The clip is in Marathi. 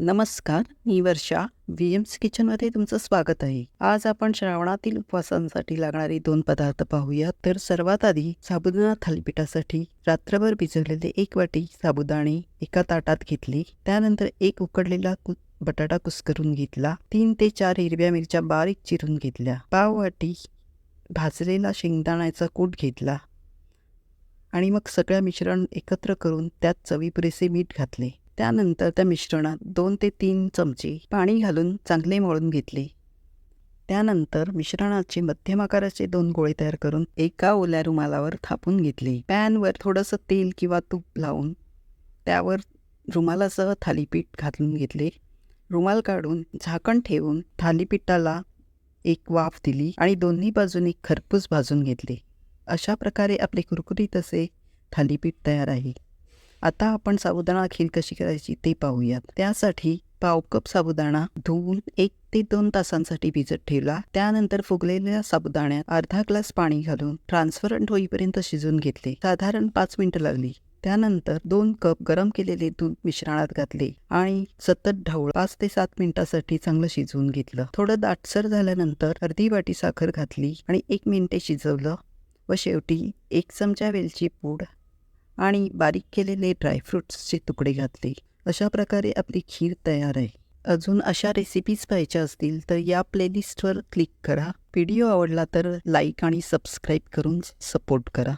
नमस्कार मी वर्षा. व्ही एम्स किचनमध्ये तुमचं स्वागत आहे. आज आपण श्रावणातील उपवासांसाठी लागणारे दोन पदार्थ पाहूया. तर सर्वात आधी साबुदाणा थालीपीठासाठी रात्रभर भिजवलेले एक वाटी साबुदाणे एका ताटात घेतली. त्यानंतर एक उकडलेला कु बटाटा कुस्करून घेतला. तीन ते चार हिरव्या मिरच्या बारीक चिरून घेतल्या. पाव वाटी भाजलेला शेंगदाण्याचा कूट घेतला. आणि मग सगळं मिश्रण एकत्र करून त्यात चवीपुरेसे मीठ घातले. त्यानंतर त्या मिश्रणात दोन ते तीन चमचे पाणी घालून चांगले मळून घेतले. त्यानंतर मिश्रणाचे मध्यम आकाराचे दोन गोळे तयार करून एका ओल्या रुमालावर थापून घेतले. पॅनवर थोडंसं तेल किंवा तूप लावून त्यावर रुमालासह थालीपीठ घालून घेतले. रुमाल काढून झाकण ठेवून थालीपीठाला एक वाफ दिली आणि दोन्ही बाजूनी खरपूस भाजून घेतले. अशा प्रकारे आपले कुरकुरीत असे थालीपीठ तयार आहे. आता आपण साबुदाणा खीर कशी करायची ते पाहूयात. त्यासाठी पाव कप साबुदाणा धुवून एक ते दोन तासांसाठी भिजत ठेवला. त्यानंतर फुगलेल्या साबुदाण्यात अर्धा ग्लास पाणी घालून ट्रान्सफरंट होईपर्यंत शिजून घेतले. साधारण पाच मिनिटं लागली. त्यानंतर दोन कप गरम केलेले दूध मिश्रणात घातले आणि सतत ढवळ पाच ते सात मिनिटासाठी चांगलं शिजवून घेतलं. थोडं दाटसर झाल्यानंतर अर्धी वाटी साखर घातली आणि एक मिनिटे शिजवलं व शेवटी एक चमचा वेलची पूड आणि बारीक केलेले ड्रायफ्रुट्सचे तुकडे घातले. अशा प्रकारे आपली खीर तयार आहे. अजून अशा रेसिपीज पाहिजे असतील तर या प्लेलिस्टवर क्लिक करा. व्हिडिओ आवडला तर लाईक आणि सबस्क्राईब करून सपोर्ट करा.